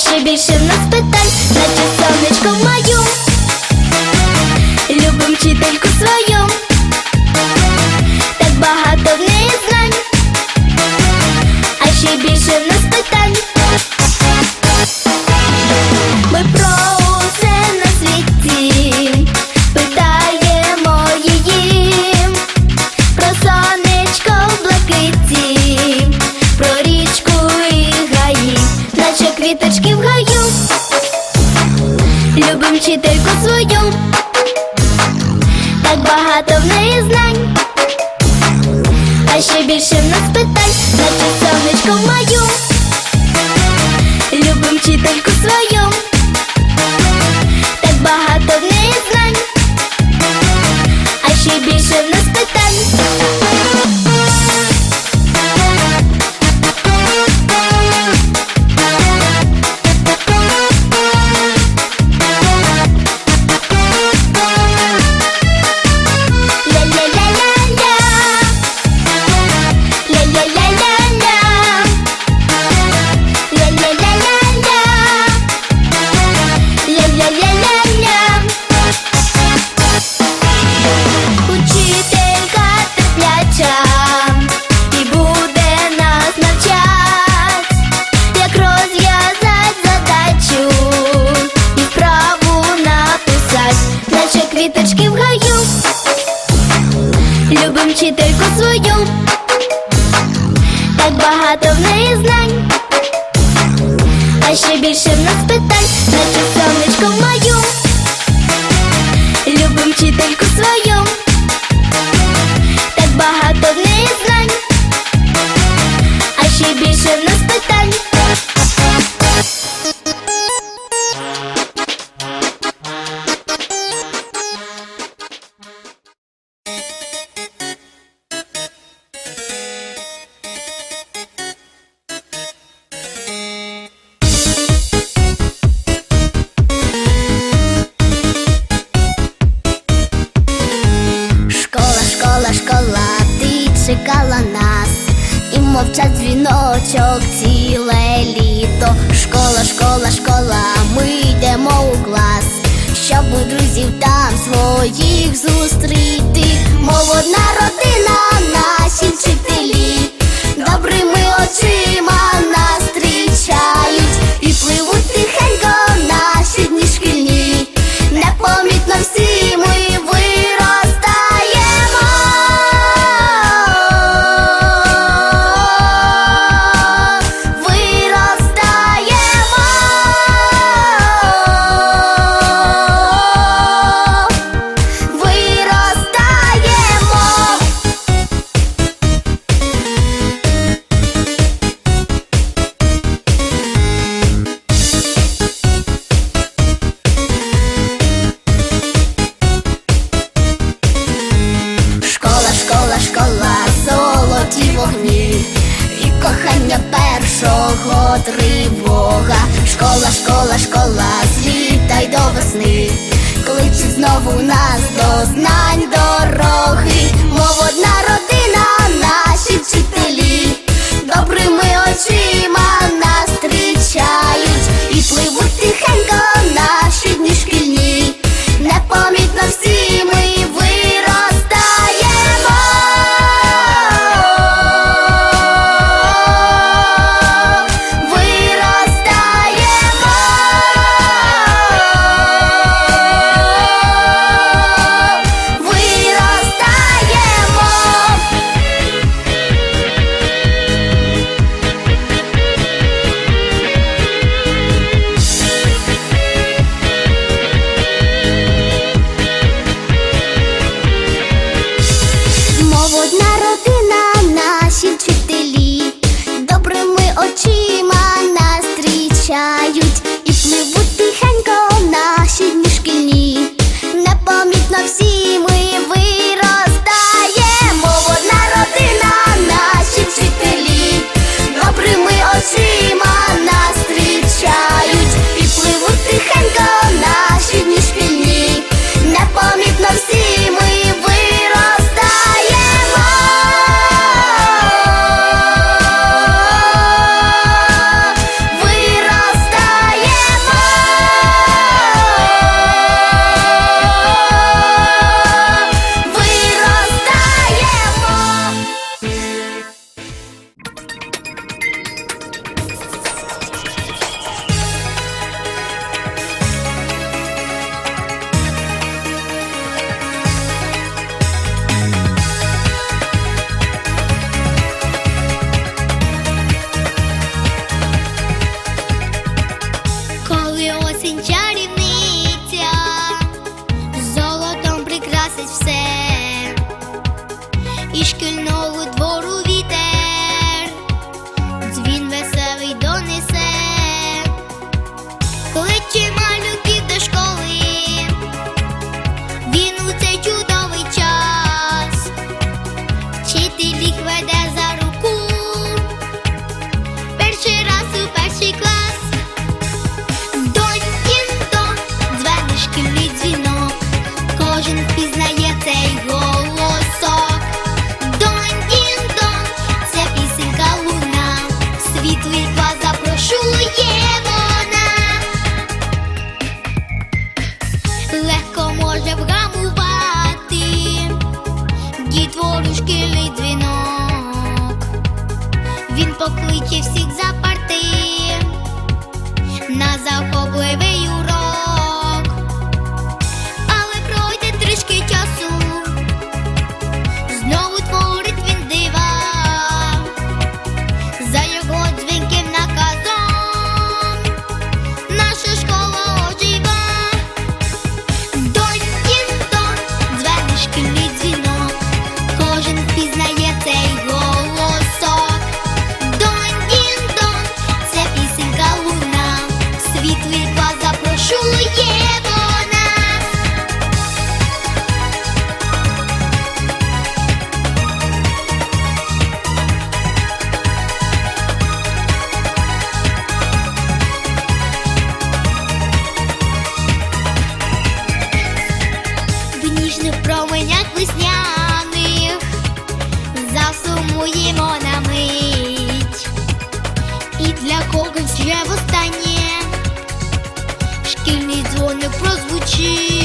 ще більше в нас питань, наче сонечко маю, любим вчительку свою. 用。багато в неї знань, а ще більше в нас питань, наче сонечко. Друзів там своїх зустріти, мов одна родина. кого тривога, школа, школа, школа, злітай до весни, кличе знову нас до знань дороги, мов одна зі шкільного двору вітер, дзвін веселий донесе, кличе малюків до школи, він у цей чудовий час, вчитель їх веде. Кличе всіх за парти. На захопливий променях весняних засумуємо на мить, і для когось ще востаннє шкільний дзвоник прозвучить.